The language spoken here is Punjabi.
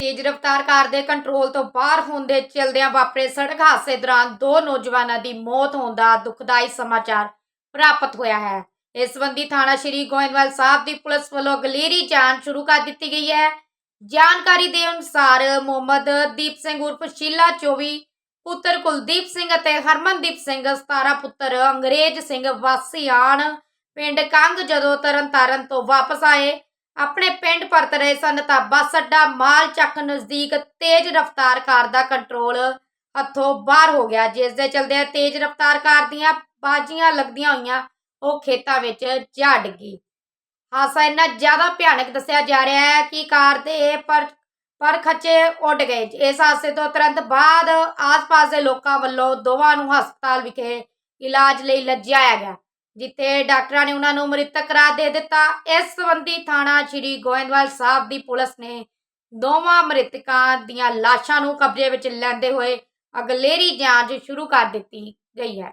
ਤੇਜ਼ ਰਫ਼ਤਾਰ ਕਾਰ ਦੇ ਕੰਟਰੋਲ ਤੋਂ ਬਾਹਰ ਹੋਣ ਦੇ ਚਲਦਿਆਂ ਵਾਪਰੇ ਸੜਕ ਹਾਦਸੇ ਦੌਰਾਨ ਦੋ ਨੌਜਵਾਨਾਂ ਦੀ ਮੌਤ ਹੋਣ ਦਾ ਦੁਖਦਾਈ ਸਮਾਚਾਰ ਪ੍ਰਾਪਤ ਹੋਇਆ ਹੈ। ਇਸ ਸੰਬੰਧੀ ਥਾਣਾ ਸ਼੍ਰੀ ਗੋਇੰਦਵਾਲ ਸਾਹਿਬ ਦੀ ਪੁਲਿਸ ਵੱਲੋਂ ਗਲੇਰੀ ਜਾਂਚ ਸ਼ੁਰੂ ਕਰ ਦਿੱਤੀ ਗਈ ਹੈ। ਜਾਣਕਾਰੀ ਦੇ ਅਨੁਸਾਰ ਮੁਹੰਮਦ ਦੀਪ ਸਿੰਘ ਉਰਫ ਸ਼ੀਲਾ 24 ਪੁੱਤਰ ਕੁਲਦੀਪ ਸਿੰਘ ਅਤੇ ਹਰਮਨਦੀਪ ਸਿੰਘ 17 ਪੁੱਤਰ ਅੰਗਰੇਜ਼ ਸਿੰਘ ਵਾਸੀ ਆਣ ਪਿੰਡ ਕੰਗ ਜਦੋਂ ਤਰਨਤਾਰਨ ਤੋਂ ਵਾਪਸ ਆਏ ਆਪਣੇ ਪਿੰਡ ਪਰਤ ਰਹੇ ਸਨ ਤਾਂ ਬੱਸ ਅੱਡਾ ਮਾਲ ਚੱਕ ਨਜ਼ਦੀਕ ਤੇਜ਼ ਰਫ਼ਤਾਰ ਕਾਰ ਦਾ ਕੰਟਰੋਲ ਹੱਥੋਂ ਬਾਹਰ ਹੋ ਗਿਆ। ਜਿਸ ਦੇ ਚਲਦੇ ਤੇਜ਼ ਰਫ਼ਤਾਰ ਕਾਰ ਦੀਆਂ ਬਾਜੀਆਂ ਲੱਗਦੀਆਂ ਹੋਈਆਂ, ਉਹ ਖੇਤਾਂ ਵਿੱਚ ਜਾ ਡਿੱਗੀ। ਹਾਦਸਾ ਇੰਨਾ ਜ਼ਿਆਦਾ ਭਿਆਨਕ ਦੱਸਿਆ ਜਾ ਰਿਹਾ ਹੈ ਕਿ ਕਾਰ ਦੇ ਪਰ ਪਰ ਖੱਚੇ ਉੱਡ ਗਏ। ਇਸ ਹਾਦਸੇ ਤੋਂ ਤੁਰੰਤ ਬਾਅਦ ਆਸ-ਪਾਸ ਦੇ ਲੋਕਾਂ ਵੱਲੋਂ ਦੋਵਾਂ ਨੂੰ ਹਸਪਤਾਲ ਵਿਖੇ ਇਲਾਜ ਲਈ ਲਿਜਾਇਆ ਗਿਆ। ਜਿੱਥੇ ਡਾਕਟਰਾਂ ਨੇ ਉਹਨਾਂ ਨੂੰ ਮ੍ਰਿਤਕ ਕਰਾਰ ਦੇ ਦਿੱਤਾ, ਇਸ ਸੰਬੰਧੀ ਥਾਣਾ ਸ਼੍ਰੀ ਗੋਇੰਦਵਾਲ ਸਾਹਿਬ ਦੀ ਪੁਲਿਸ ਨੇ ਦੋਵਾਂ ਮ੍ਰਿਤਕਾਂ ਦੀਆਂ ਲਾਸ਼ਾਂ ਨੂੰ ਕਬਜ਼ੇ ਵਿੱਚ ਲੈਂਦੇ ਹੋਏ ਅਗਲੇਰੀ ਜਾਂਚ ਸ਼ੁਰੂ ਕਰ ਦਿੱਤੀ ਗਈ ਹੈ।